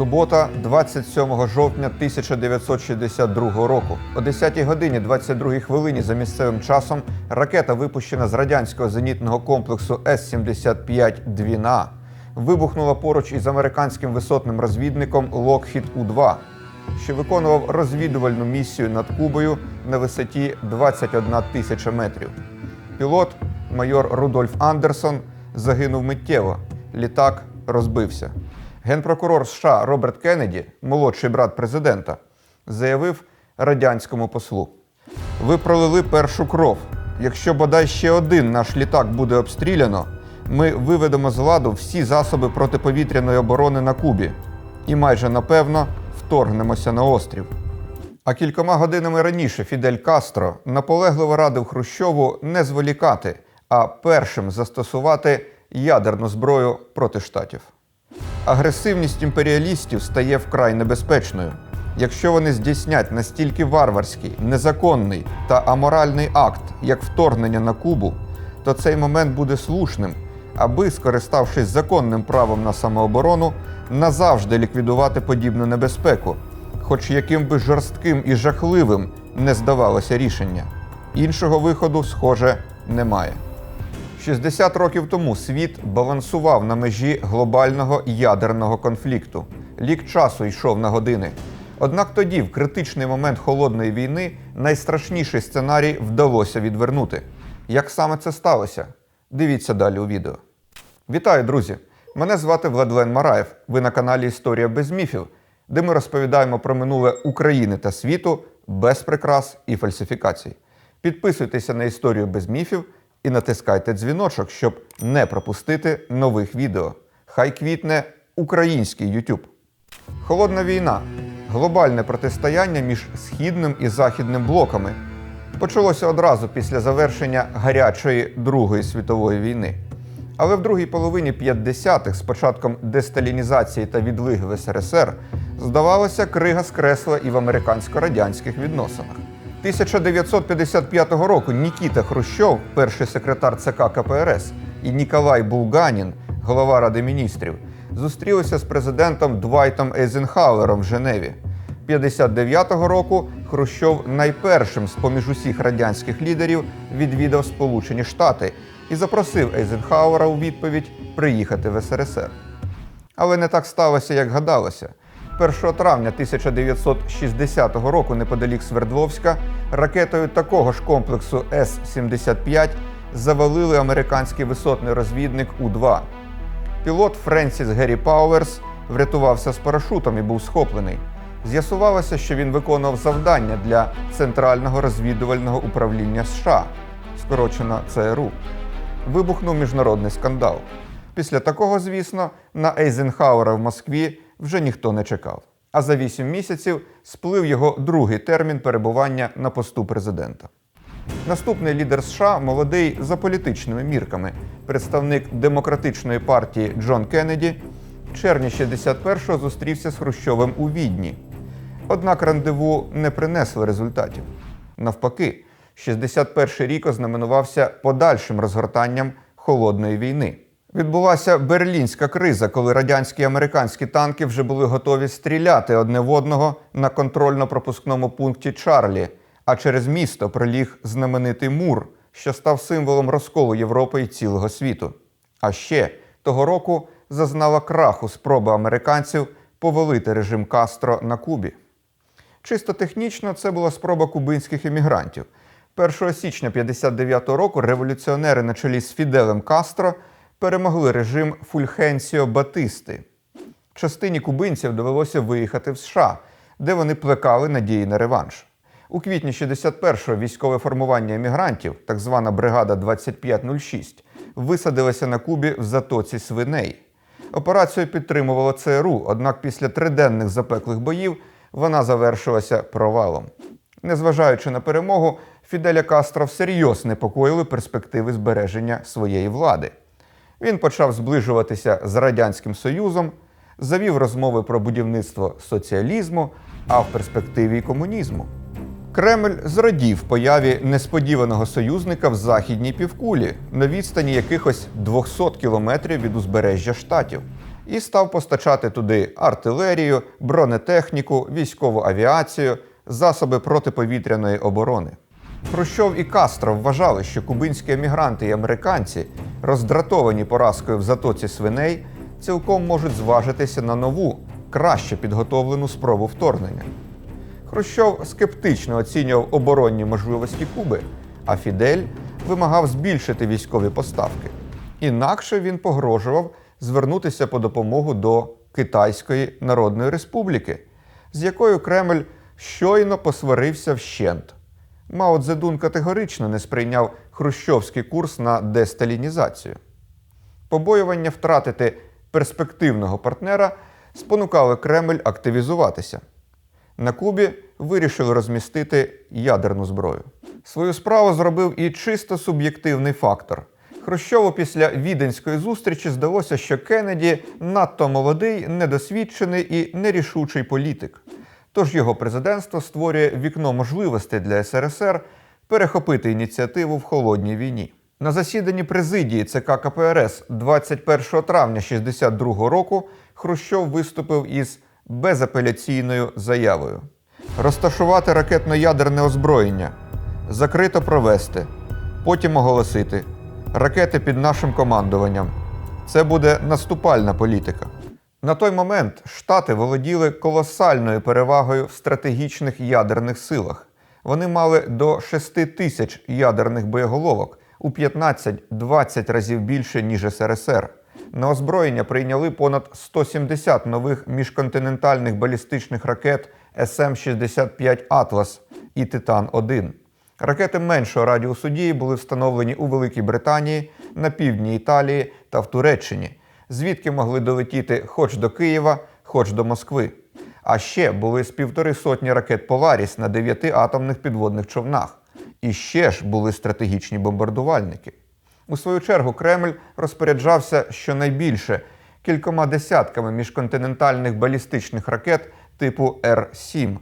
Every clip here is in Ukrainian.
Субота, 27 жовтня 1962 року. О 10 годині 22 хвилині за місцевим часом ракета, випущена з радянського зенітного комплексу С-75 «Двіна», вибухнула поруч із американським висотним розвідником Lockheed У-2, що виконував розвідувальну місію над Кубою на висоті 21 тисяча метрів. Пілот, майор Рудольф Андерсон, загинув миттєво. Літак розбився. Генпрокурор США Роберт Кеннеді, молодший брат президента, заявив радянському послу: Ви пролили першу кров. Якщо бодай ще один наш літак буде обстріляно, ми виведемо з ладу всі засоби протиповітряної оборони на Кубі і майже напевно вторгнемося на острів. А кількома годинами раніше Фідель Кастро наполегливо радив Хрущову не зволікати, а першим застосувати ядерну зброю проти штатів. Агресивність імперіалістів стає вкрай небезпечною. Якщо вони здійснять настільки варварський, незаконний та аморальний акт, як вторгнення на Кубу, то цей момент буде слушним, аби, скориставшись законним правом на самооборону, назавжди ліквідувати подібну небезпеку, хоч яким би жорстким і жахливим не здавалося рішення. Іншого виходу, схоже, немає. 60 років тому світ балансував на межі глобального ядерного конфлікту. Лік часу йшов на години. Однак тоді, в критичний момент холодної війни, найстрашніший сценарій вдалося відвернути. Як саме це сталося? Дивіться далі у відео. Вітаю, друзі! Мене звати Владлен Мараєв. Ви на каналі Історія без міфів, де ми розповідаємо про минуле України та світу без прикрас і фальсифікацій. Підписуйтеся на історію без міфів і натискайте дзвіночок, щоб не пропустити нових відео. Хай квітне український YouTube. Холодна війна глобальне протистояння між східним і західним блоками почалося одразу після завершення гарячої Другої світової війни. Але в другій половині 50-х, з початком десталінізації та відлиги в СРСР, здавалося, крига скресла і в американсько-радянських відносинах. 1955 року Нікіта Хрущов, перший секретар ЦК КПРС, і Ніколай Булганін, голова Ради міністрів, зустрілися з президентом Двайтом Ейзенхауером в Женеві. 59-го року Хрущов найпершим з поміж усіх радянських лідерів відвідав Сполучені Штати і запросив Ейзенхауера у відповідь приїхати в СРСР. Але не так сталося, як гадалося. 1 травня 1960 року неподалік Свердловська ракетою такого ж комплексу С-75 завалили американський висотний розвідник У-2. Пілот Френсіс Геррі Пауерс врятувався з парашутом і був схоплений. З'ясувалося, що він виконував завдання для Центрального розвідувального управління США, скорочено ЦРУ. Вибухнув міжнародний скандал. Після такого, звісно, на Ейзенхауера в Москві вже ніхто не чекав. А за вісім місяців сплив його другий термін перебування на посту президента. Наступний лідер США молодий за політичними мірками, представник демократичної партії Джон Кеннеді, червні 61-го зустрівся з Хрущовим у Відні. Однак рандеву не принесли результатів. Навпаки, 61-й рік ознаменувався подальшим розгортанням холодної війни. Відбулася берлінська криза, коли радянські і американські танки вже були готові стріляти одне в одного на контрольно-пропускному пункті Чарлі, а через місто проліг знаменитий мур, що став символом розколу Європи і цілого світу. А ще того року зазнала краху спроба американців повалити режим Кастро на Кубі. Чисто технічно це була спроба кубинських емігрантів. 1 січня 59-го року революціонери на чолі з Фіделем Кастро перемогли режим Фульхенсіо Батисти. Частині кубинців довелося виїхати в США, де вони плекали надії на реванш. У квітні 61-го військове формування емігрантів, так звана бригада 2506, висадилася на Кубі в затоці свиней. Операцію підтримувало ЦРУ, однак після триденних запеклих боїв вона завершилася провалом. Незважаючи на перемогу, Фіделя Кастро всерйоз непокоїли перспективи збереження своєї влади. Він почав зближуватися з Радянським Союзом, завів розмови про будівництво соціалізму, а в перспективі комунізму. Кремль зрадів появі несподіваного союзника в західній півкулі на відстані якихось 200 кілометрів від узбережжя штатів. і став постачати туди артилерію, бронетехніку, військову авіацію, засоби протиповітряної оборони. Хрущов і Кастро вважали, що кубинські емігранти і американці, роздратовані поразкою в затоці свиней, цілком можуть зважитися на нову, краще підготовлену спробу вторгнення. Хрущов скептично оцінював оборонні можливості Куби, а Фідель вимагав збільшити військові поставки. Інакше він погрожував звернутися по допомогу до Китайської Народної Республіки, з якою Кремль щойно посварився вщент. Мао Цзедун категорично не сприйняв хрущовський курс на десталінізацію. Побоювання втратити перспективного партнера спонукали Кремль активізуватися. На Кубі вирішили розмістити ядерну зброю. Свою справу зробив і чисто суб'єктивний фактор. Хрущову після віденської зустрічі здалося, що Кеннеді надто молодий, недосвідчений і нерішучий політик. Тож його президентство створює вікно можливостей для СРСР перехопити ініціативу в холодній війні. На засіданні президії ЦК КПРС 21 травня 1962 року Хрущов виступив із безапеляційною заявою: розташувати ракетно-ядерне озброєння, закрито провести, потім оголосити ракети під нашим командуванням. Це буде наступальна політика. На той момент Штати володіли колосальною перевагою в стратегічних ядерних силах. Вони мали до 6 тисяч ядерних боєголовок у 15-20 разів більше, ніж СРСР. На озброєння прийняли понад 170 нових міжконтинентальних балістичних ракет СМ-65 Атлас і Титан-1. Ракети меншого радіусу дії були встановлені у Великій Британії, на півдні Італії та в Туреччині, звідки могли долетіти хоч до Києва, хоч до Москви. А ще були з півтори сотні ракет Поларіс на дев'яти атомних підводних човнах. І ще ж були стратегічні бомбардувальники. У свою чергу Кремль розпоряджався щонайбільше кількома десятками міжконтинентальних балістичних ракет типу Р-7.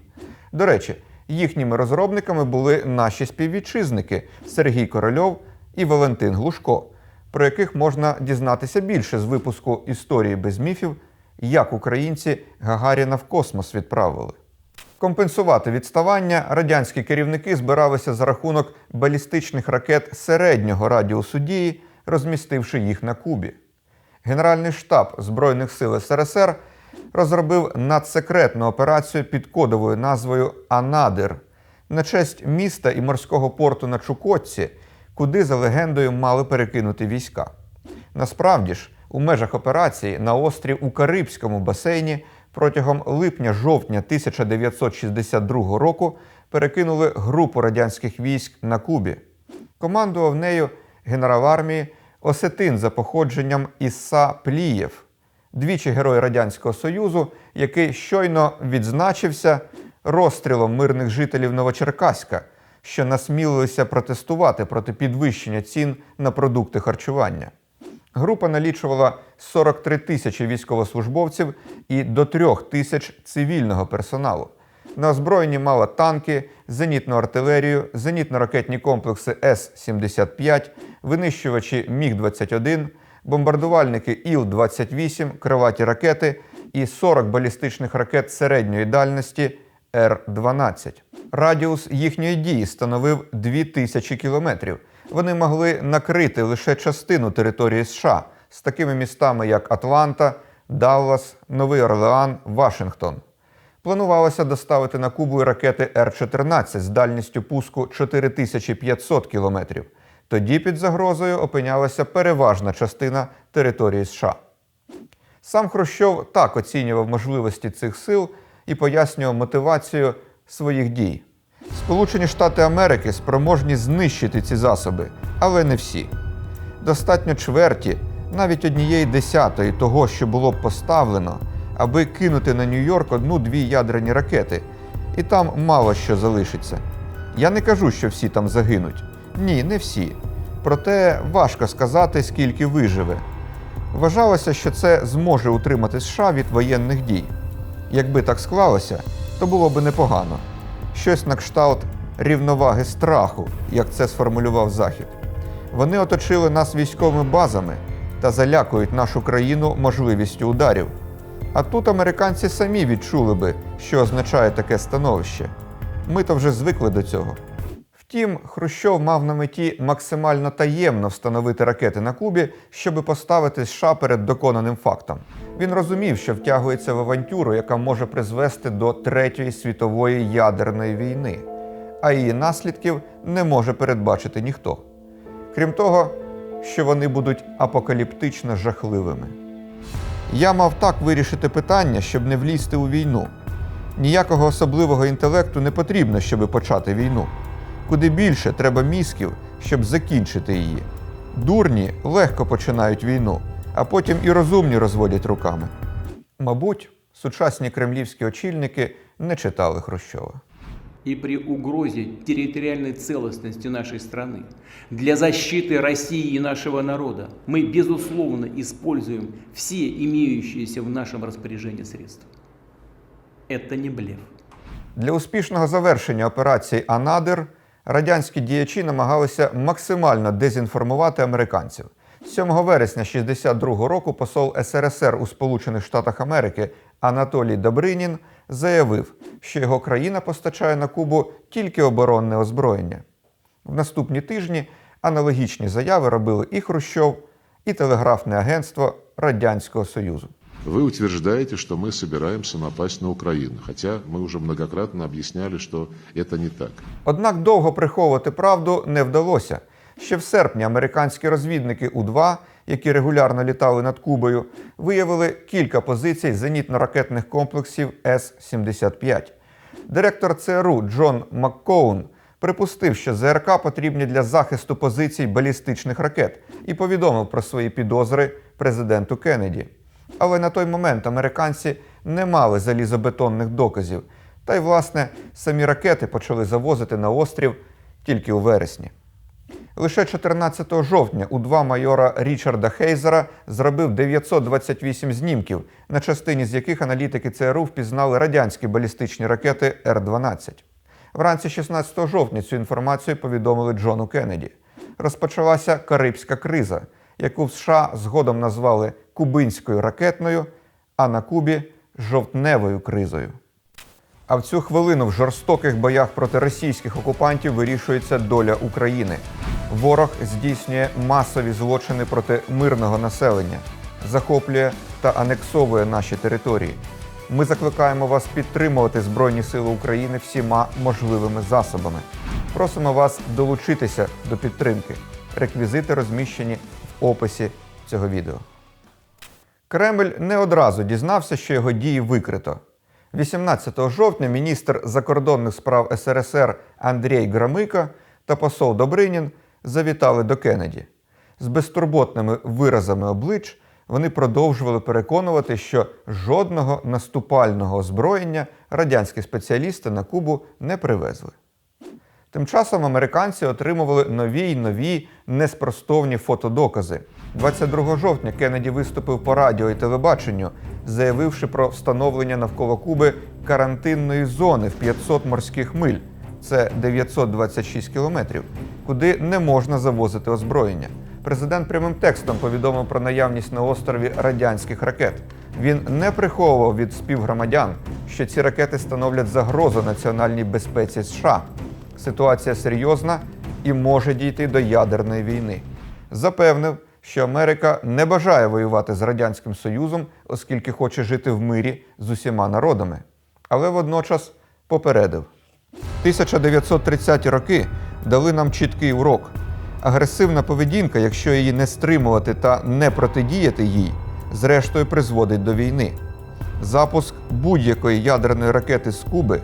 До речі, їхніми розробниками були наші співвітчизники Сергій Корольов і Валентин Глушко, про яких можна дізнатися більше з випуску історії без міфів, як українці Гагаріна в космос відправили. Компенсувати відставання радянські керівники збиралися за рахунок балістичних ракет середнього радіусу дії, розмістивши їх на Кубі. Генеральний штаб Збройних сил СРСР розробив надсекретну операцію під кодовою назвою Анадир на честь міста і морського порту на Чукотці, куди за легендою мали перекинути війська. Насправді ж, у межах операції на острів у Карибському басейні протягом липня-жовтня 1962 року перекинули групу радянських військ на Кубі. Командував нею генерал армії Осетин за походженням Ісса Плієв, двічі герой Радянського Союзу, який щойно відзначився розстрілом мирних жителів Новочеркаська, що насмілилися протестувати проти підвищення цін на продукти харчування. Група налічувала 43 тисячі військовослужбовців і до 3 тисяч цивільного персоналу. На озброєнні мала танки, зенітну артилерію, зенітно-ракетні комплекси С-75, винищувачі Міг-21, бомбардувальники Іл-28, криваті ракети і 40 балістичних ракет середньої дальності Р-12. Радіус їхньої дії становив 2000 кілометрів. Вони могли накрити лише частину території США з такими містами, як Атланта, Даллас, Новий Орлеан, Вашингтон. Планувалося доставити на Кубу ракети Р-14 з дальністю пуску 4500 кілометрів. Тоді під загрозою опинялася переважна частина території США. Сам Хрущов так оцінював можливості цих сил і пояснював мотивацію своїх дій. Сполучені Штати Америки спроможні знищити ці засоби, але не всі. Достатньо чверті, навіть однієї десятої того, що було поставлено, аби кинути на Нью-Йорк одну-дві ядерні ракети, і там мало що залишиться. Я не кажу, що всі там загинуть. Ні, не всі. Проте важко сказати, скільки виживе. Вважалося, що це зможе утримати США від воєнних дій. Якби так склалося, то було б непогано. Щось на кшталт рівноваги страху, як це сформулював Захід. Вони оточили нас військовими базами, та залякують нашу країну можливістю ударів. А тут американці самі відчули би, що означає таке становище. Ми то вже звикли до цього. Втім, Хрущов мав на меті максимально таємно встановити ракети на Кубі, щоби поставити США перед доконаним фактом. Він розумів, що втягується в авантюру, яка може призвести до Третьої світової ядерної війни, а її наслідків не може передбачити ніхто. Крім того, що вони будуть апокаліптично жахливими. Я мав так вирішити питання, щоб не влізти у війну. Ніякого особливого інтелекту не потрібно, щоб почати війну. Куди більше треба мізків, щоб закінчити її. Дурні легко починають війну, а потім і розумні розводять руками. Мабуть, сучасні кремлівські очільники не читали Хрущова. и при угрозе территориальной целостности нашей страны. Для защиты России и нашего народа мы, безусловно, используем все имеющиеся в нашем распоряжении средства. Это не блеф. Для успішного завершення операції Анадир радянські діячі намагалися максимально дезінформувати американців. 7 вересня 1962 року посол СРСР у Сполучених Штатах Америки Анатолій Добринін заявив, що його країна постачає на Кубу тільки оборонне озброєння. В наступні тижні аналогічні заяви робили і Хрущов, і телеграфне агентство Радянського Союзу. Вы утверждаете, что мы собираемся напасть на Украину, хотя мы уже многократно объясняли, что это не так. Однак довго приховувати правду не вдалося. Ще в серпні американські розвідники У-2, які регулярно літали над Кубою, виявили кілька позицій зенітно-ракетних комплексів С-75. Директор ЦРУ Джон Маккоун припустив, що ЗРК потрібні для захисту позицій балістичних ракет і повідомив про свої підозри президенту Кеннеді. Але на той момент американці не мали залізобетонних доказів. Та й, власне, самі ракети почали завозити на острів тільки у вересні. Лише 14 жовтня у два майора Річарда Хейзера зробив 928 знімків, на частині з яких аналітики ЦРУ впізнали радянські балістичні ракети Р-12. Вранці 16 жовтня цю інформацію повідомили Джону Кеннеді. Розпочалася Карибська криза, яку в США згодом назвали кубинською ракетною, а на Кубі жовтневою кризою. А в цю хвилину в жорстоких боях проти російських окупантів вирішується доля України. Ворог здійснює масові злочини проти мирного населення, захоплює та анексовує наші території. Ми закликаємо вас підтримувати Збройні Сили України всіма можливими засобами. Просимо вас долучитися до підтримки. Реквізити розміщені в описі цього відео. Кремль не одразу дізнався, що його дії викрито. 18 жовтня міністр закордонних справ СРСР Андрій Громико та посол Добринін завітали до Кеннеді. З безтурботними виразами облич вони продовжували переконувати, що жодного наступального озброєння радянські спеціалісти на Кубу не привезли. Тим часом американці отримували нові й нові неспростовні фотодокази. 22 жовтня Кеннеді виступив по радіо і телебаченню, заявивши про встановлення навколо Куби карантинної зони в 500 морських миль, це 926 кілометрів, куди не можна завозити озброєння. Президент прямим текстом повідомив про наявність на острові радянських ракет. Він не приховував від співгромадян, що ці ракети становлять загрозу національній безпеці США. Ситуація серйозна і може дійти до ядерної війни. Запевнив, що Америка не бажає воювати з Радянським Союзом, оскільки хоче жити в мирі з усіма народами. Але водночас попередив: 1930-ті роки дали нам чіткий урок. Агресивна поведінка, якщо її не стримувати та не протидіяти їй, зрештою призводить до війни. Запуск будь-якої ядерної ракети з Куби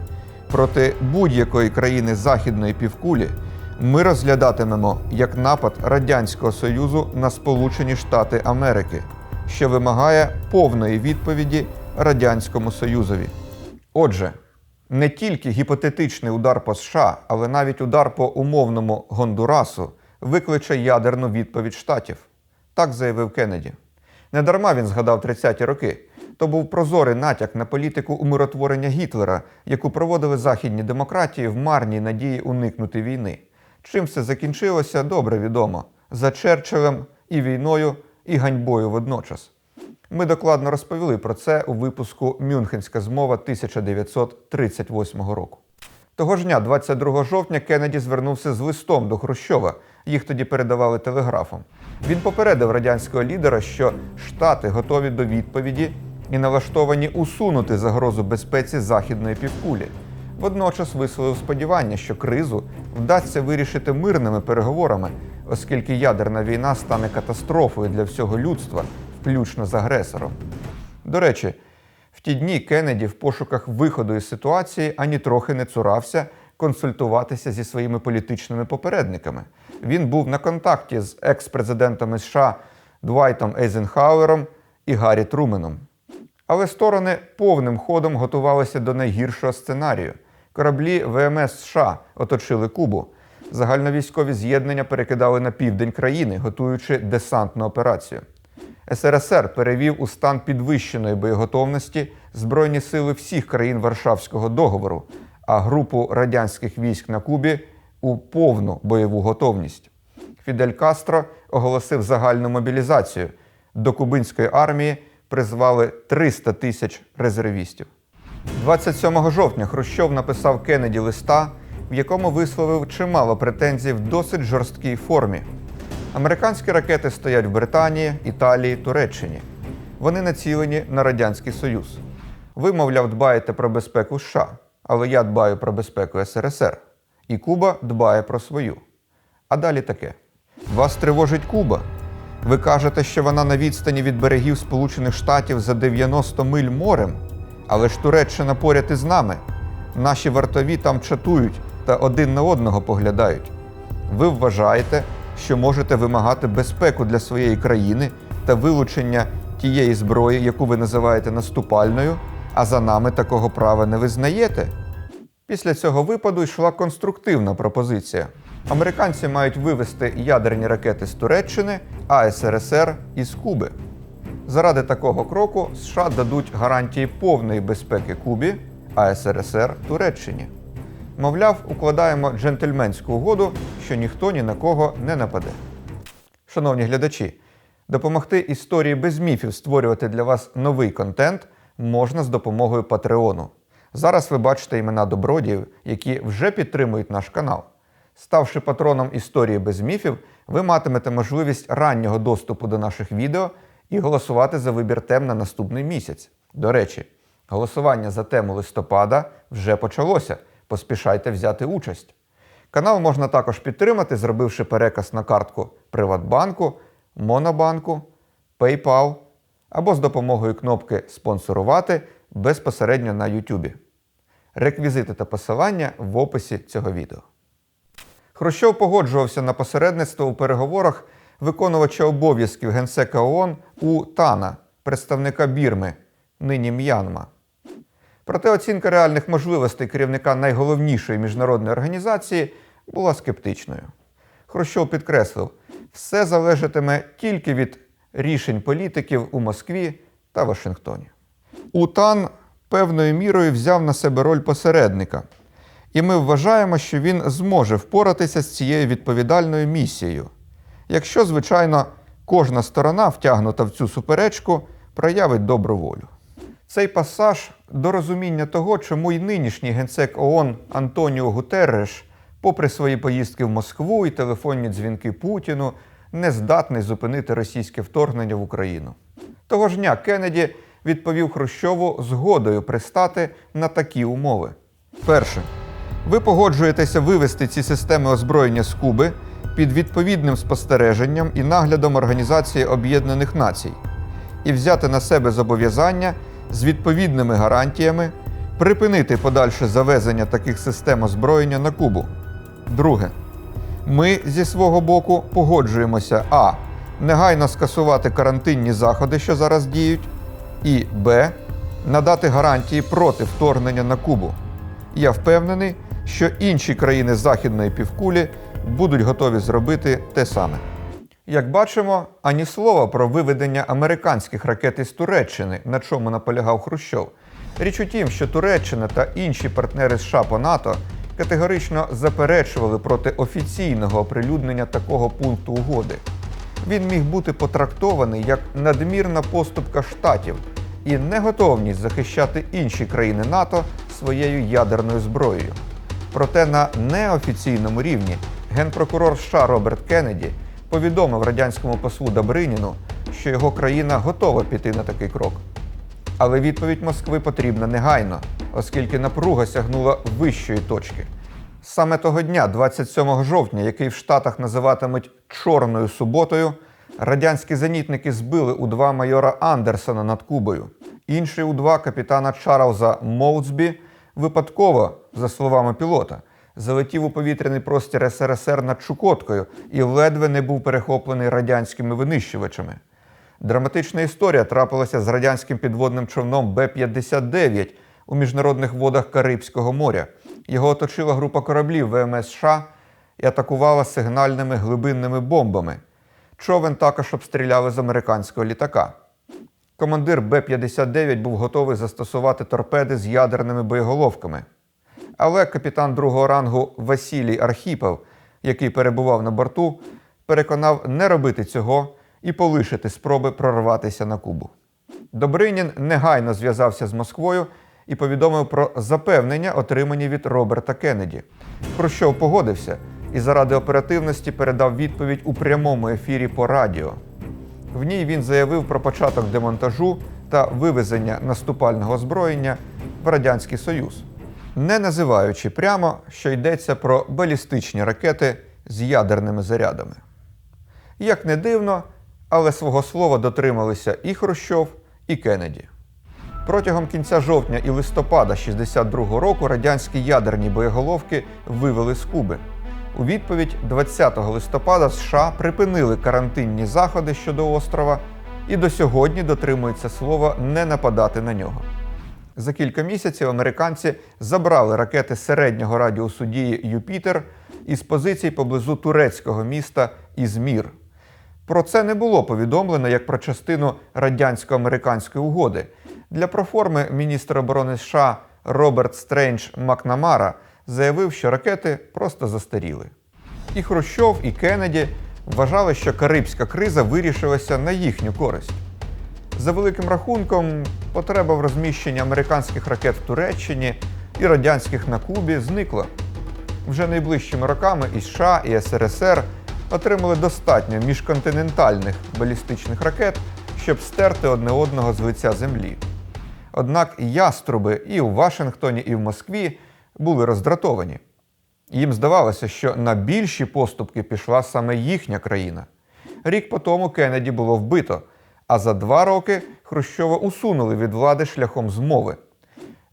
проти будь-якої країни Західної півкулі ми розглядатимемо як напад Радянського Союзу на Сполучені Штати Америки, що вимагає повної відповіді Радянському Союзові. Отже, не тільки гіпотетичний удар по США, але навіть удар по умовному Гондурасу викличе ядерну відповідь штатів. Так заявив Кеннеді. Недарма він згадав 30-ті роки. То був прозорий натяк на політику умиротворення Гітлера, яку проводили західні демократії в марній надії уникнути війни. Чим все закінчилося, добре відомо. За Черчиллем і війною, і ганьбою водночас. Ми докладно розповіли про це у випуску Мюнхенська змова 1938 року. Того ж дня, 22 жовтня, Кеннеді звернувся з листом до Хрущова. Їх тоді передавали телеграфом. Він попередив радянського лідера, що Штати готові до відповіді і налаштовані усунути загрозу безпеці західної півкулі. Водночас висловив сподівання, що кризу вдасться вирішити мирними переговорами, оскільки ядерна війна стане катастрофою для всього людства, включно з агресором. До речі, в ті дні Кеннеді в пошуках виходу із ситуації ані трохи не цурався консультуватися зі своїми політичними попередниками. Він був на контакті з екс-президентами США Двайтом Ейзенхауером і Гаррі Труменом. Але сторони повним ходом готувалися до найгіршого сценарію. Кораблі ВМС США оточили Кубу. Загальновійськові з'єднання перекидали на південь країни, готуючи десантну операцію. СРСР перевів у стан підвищеної боєготовності збройні сили всіх країн Варшавського договору, а групу радянських військ на Кубі у повну бойову готовність. Фідель Кастро оголосив загальну мобілізацію. До кубинської армії призвали 300 тисяч резервістів. 27 жовтня Хрущов написав Кеннеді листа, в якому висловив чимало претензій в досить жорсткій формі. Американські ракети стоять в Британії, Італії, Туреччині. Вони націлені на Радянський Союз. Ви, мовляв, дбаєте про безпеку США, але я дбаю про безпеку СРСР. І Куба дбає про свою. А далі таке: вас тривожить Куба. Ви кажете, що вона на відстані від берегів Сполучених Штатів за 90 миль морем, але ж Туреччина поряд із нами. Наші вартові там чатують та один на одного поглядають. Ви вважаєте, що можете вимагати безпеку для своєї країни та вилучення тієї зброї, яку ви називаєте наступальною, а за нами такого права не визнаєте? Після цього випаду йшла конструктивна пропозиція. Американці мають вивести ядерні ракети з Туреччини, а СРСР із Куби. Заради такого кроку США дадуть гарантії повної безпеки Кубі, а СРСР Туреччині. Мовляв, укладаємо джентльменську угоду, що ніхто ні на кого не нападе. Шановні глядачі, допомогти історії без міфів створювати для вас новий контент можна з допомогою Патреону. Зараз ви бачите імена добродіїв, які вже підтримують наш канал. Ставши патроном історії без міфів, ви матимете можливість раннього доступу до наших відео і голосувати за вибір тем на наступний місяць. До речі, голосування за тему листопада вже почалося. Поспішайте взяти участь. Канал можна також підтримати, зробивши переказ на картку Приватбанку, Монобанку, PayPal або з допомогою кнопки Спонсорувати безпосередньо на YouTube. Реквізити та посилання в описі цього відео. Хрущов погоджувався на посередництво у переговорах виконувача обов'язків генсека ООН у Тана, представника Бірми, нині М'янма. Проте оцінка реальних можливостей керівника найголовнішої міжнародної організації була скептичною. Хрущов підкреслив, все залежатиме тільки від рішень політиків у Москві та Вашингтоні. УТАН певною мірою взяв на себе роль посередника, і ми вважаємо, що він зможе впоратися з цією відповідальною місією, якщо, звичайно, кожна сторона, втягнута в цю суперечку, проявить добру волю. Цей пасаж до розуміння того, чому й нинішній генсек ООН Антоніо Гутерреш, попри свої поїздки в Москву і телефонні дзвінки Путіну, не здатний зупинити російське вторгнення в Україну. Того ж дня Кеннеді відповів Хрущову згодою пристати на такі умови. Перше. Ви погоджуєтеся вивести ці системи озброєння з Куби під відповідним спостереженням і наглядом Організації Об'єднаних Націй і взяти на себе зобов'язання з відповідними гарантіями припинити подальше завезення таких систем озброєння на Кубу. Друге. Ми зі свого боку погоджуємося а. Негайно скасувати карантинні заходи, що зараз діють, і Б. Надати гарантії проти вторгнення на Кубу. Я впевнений, що інші країни Західної півкулі будуть готові зробити те саме. Як бачимо, ані слова про виведення американських ракет із Туреччини, на чому наполягав Хрущов. Річ у тім, що Туреччина та інші партнери США по НАТО категорично заперечували проти офіційного оприлюднення такого пункту угоди. Він міг бути потрактований як надмірна поступка штатів і неготовність захищати інші країни НАТО своєю ядерною зброєю. Проте на неофіційному рівні генпрокурор США Роберт Кеннеді повідомив радянському послу Добриніну, що його країна готова піти на такий крок. Але відповідь Москви потрібна негайно, оскільки напруга сягнула вищої точки. Саме того дня, 27 жовтня, який в Штатах називатимуть Чорною суботою, радянські зенітники збили У-2 майора Андерсона над Кубою. Інший У-2 капітана Чарльза Моутсбі випадково, за словами пілота, залетів у повітряний простір СРСР над Чукоткою і ледве не був перехоплений радянськими винищувачами. Драматична історія трапилася з радянським підводним човном Б-59 у міжнародних водах Карибського моря. Його оточила група кораблів ВМС США і атакувала сигнальними глибинними бомбами. Човен також обстріляли з американського літака. Командир Б-59 був готовий застосувати торпеди з ядерними боєголовками. Але капітан другого рангу Василій Архіпов, який перебував на борту, переконав не робити цього і полишити спроби прорватися на Кубу. Добринін негайно зв'язався з Москвою і повідомив про запевнення, отримані від Роберта Кеннеді. Хрущов погодився і заради оперативності передав відповідь у прямому ефірі по радіо. В ній він заявив про початок демонтажу та вивезення наступального озброєння в Радянський Союз, не називаючи прямо, що йдеться про балістичні ракети з ядерними зарядами. Як не дивно, але свого слова дотрималися і Хрущов, і Кеннеді. Протягом кінця жовтня і листопада 62-го року радянські ядерні боєголовки вивели з Куби. У відповідь 20 листопада США припинили карантинні заходи щодо острова і до сьогодні дотримуються слова не нападати на нього. За кілька місяців американці забрали ракети середнього радіусу дії Юпітер із позицій поблизу турецького міста Ізмір. Про це не було повідомлено як про частину радянсько-американської угоди. Для проформи міністр оборони США Роберт Стрендж Макнамара заявив, що ракети просто застаріли. І Хрущов, і Кеннеді вважали, що Карибська криза вирішилася на їхню користь. За великим рахунком, потреба в розміщенні американських ракет в Туреччині і радянських на Кубі зникла. Вже найближчими роками і США, і СРСР отримали достатньо міжконтинентальних балістичних ракет, щоб стерти одне одного з лиця землі. Однак яструби і у Вашингтоні, і в Москві були роздратовані. Їм здавалося, що на більші поступки пішла саме їхня країна. Рік по тому Кеннеді було вбито, а за два роки Хрущова усунули від влади шляхом змови.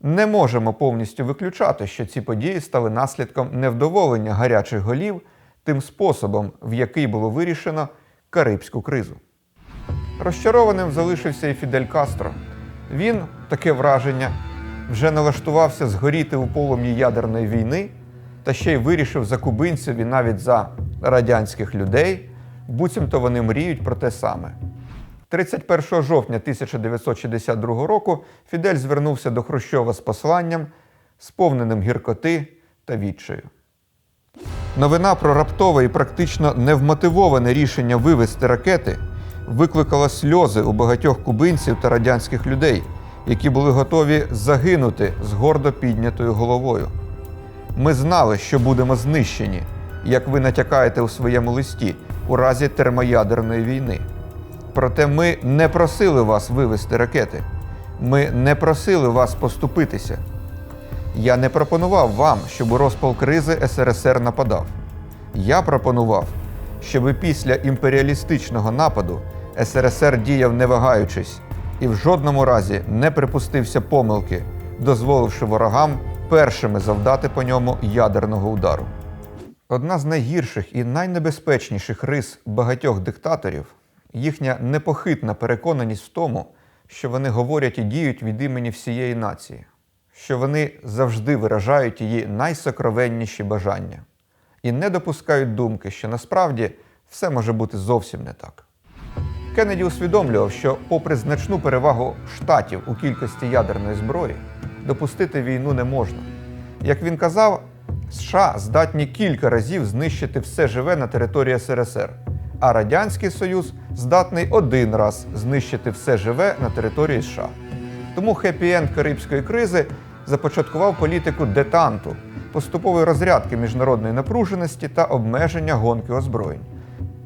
Не можемо повністю виключати, що ці події стали наслідком невдоволення гарячих голів тим способом, в який було вирішено Карибську кризу. Розчарованим залишився і Фідель Кастро. Він, таке враження, вже налаштувався згоріти у полум'ї ядерної війни та ще й вирішив за кубинців і навіть за радянських людей, буцімто вони мріють про те саме. 31 жовтня 1962 року Фідель звернувся до Хрущова з посланням, сповненим гіркоти та відчаю. Новина про раптове і практично невмотивоване рішення вивести ракети викликала сльози у багатьох кубинців та радянських людей, які були готові загинути з гордо піднятою головою. Ми знали, що будемо знищені, як ви натякаєте у своєму листі, у разі термоядерної війни. Проте ми не просили вас вивести ракети. Ми не просили вас поступитися. Я не пропонував вам, щоб у розпал кризи СРСР нападав. Я пропонував, щоб після імперіалістичного нападу СРСР діяв не вагаючись і в жодному разі не припустився помилки, дозволивши ворогам першими завдати по ньому ядерного удару. Одна з найгірших і найнебезпечніших рис багатьох диктаторів їхня непохитна переконаність в тому, що вони говорять і діють від імені всієї нації, що вони завжди виражають її найсокровенніші бажання і не допускають думки, що насправді все може бути зовсім не так. Кеннеді усвідомлював, що, попри значну перевагу штатів у кількості ядерної зброї, допустити війну не можна. Як він казав, США здатні кілька разів знищити все живе на території СРСР, а Радянський Союз здатний один раз знищити все живе на території США. Тому хеппі-енд Карибської кризи започаткував політику детанту, поступової розрядки міжнародної напруженості та обмеження гонки озброєнь.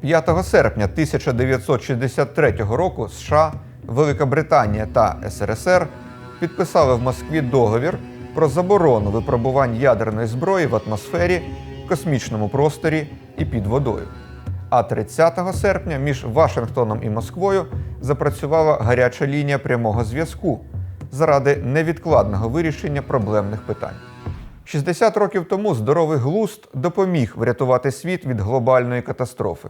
5 серпня 1963 року США, Велика Британія та СРСР підписали в Москві договір про заборону випробувань ядерної зброї в атмосфері, космічному просторі і під водою. А 30 серпня між Вашингтоном і Москвою запрацювала гаряча лінія прямого зв'язку заради невідкладного вирішення проблемних питань. 60 років тому здоровий глузд допоміг врятувати світ від глобальної катастрофи.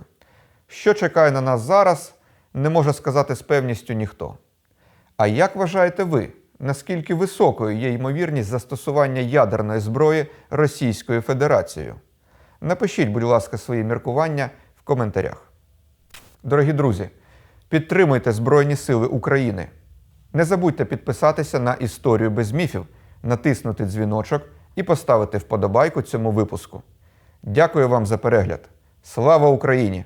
Що чекає на нас зараз, не може сказати з певністю ніхто. А як вважаєте ви, наскільки високою є ймовірність застосування ядерної зброї Російською Федерацією? Напишіть, будь ласка, свої міркування коментарях. Дорогі друзі, підтримуйте Збройні Сили України. Не забудьте підписатися на історію без міфів, натиснути дзвіночок і поставити вподобайку цьому випуску. Дякую вам за перегляд. Слава Україні!